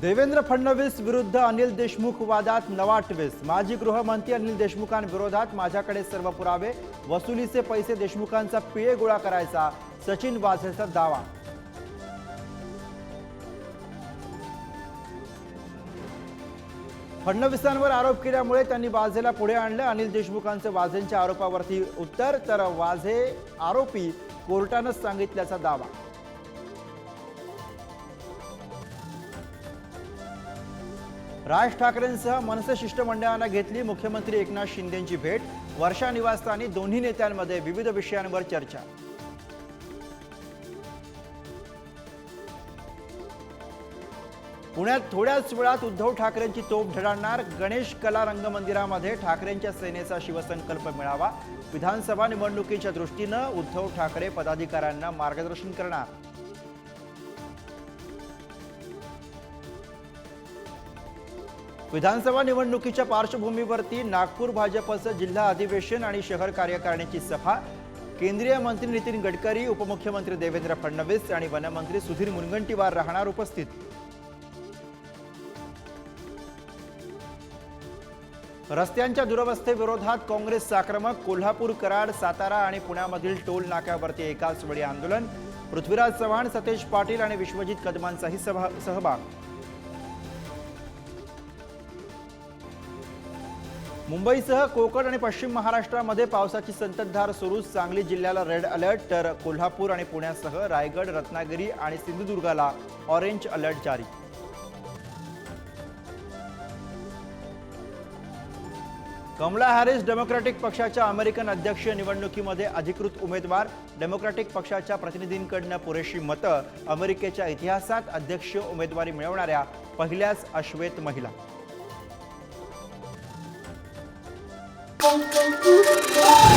देवेंद्र फडणवीस विरुद्ध अनिल देशमुख वादात नवा ट्विस्ट माजी गृहमंत्री अनिल देशमुखांविरोधात माझ्याकडे सर्व पुरावे वसुलीचे पैसे देशमुखांचा पिळे गोळा करायचा सचिन वाझेचा दावा. फडणवीसांवर आरोप केल्यामुळे त्यांनी वाझेला पुढे आणलं. अनिल देशमुखांचं वाझेंच्या आरोपावरती उत्तर तर वाझे आरोपी कोर्टानंच सांगितल्याचा दावा. राज ठाकरेंसह मनसे शिष्टमंडळानं घेतली मुख्यमंत्री एकनाथ शिंदेंची भेट. वर्षा निवासस्थानी दोन्ही नेत्यांमध्ये विविध विषयांवर चर्चा. पुण्यात थोड्याच वेळात उद्धव ठाकरेंची तोफ ढळणार. गणेश कला रंगमंदिरामध्ये ठाकरेंच्या सेनेचा शिवसंकल्प मिळावा. विधानसभा निवडणुकीच्या दृष्टीनं उद्धव ठाकरे पदाधिकाऱ्यांना मार्गदर्शन करणार. विधानसभा निवडणुकीच्या पार्श्वभूमीवरती नागपूर भाजपचं जिल्हा अधिवेशन आणि शहर कार्यकारिणीची सभा. केंद्रीय मंत्री नितीन गडकरी उपमुख्यमंत्री देवेंद्र फडणवीस आणि वनमंत्री सुधीर मुनगंटीवार राहणार उपस्थित. रस्त्यांच्या दुरवस्थेविरोधात काँग्रेस आक्रमक कोल्हापूर कराड सातारा आणि पुण्यामधील टोल नाक्यावरती एकाच वेळी आंदोलन. पृथ्वीराज चव्हाण सतेज पाटील आणि विश्वजित कदमांचाही सभा सहभाग. मुंबईसह कोकण आणि पश्चिम महाराष्ट्रामध्ये पावसाची संततधार सुरू सांगली जिल्ह्याला रेड अलर्ट तर कोल्हापूर आणि पुण्यासह रायगड रत्नागिरी आणि सिंधुदुर्गाला ऑरेंज अलर्ट जारी. कमला हॅरिस डेमोक्रॅटिक पक्षाच्या अमेरिकन अध्यक्षीय निवडणुकीमध्ये अधिकृत उमेदवार. डेमोक्रॅटिक पक्षाच्या प्रतिनिधींकडनं पुरेशी मतं. अमेरिकेच्या इतिहासात अध्यक्षीय उमेदवारी मिळवणाऱ्या पहिल्याच अश्वेत महिला. canto, canto, canto.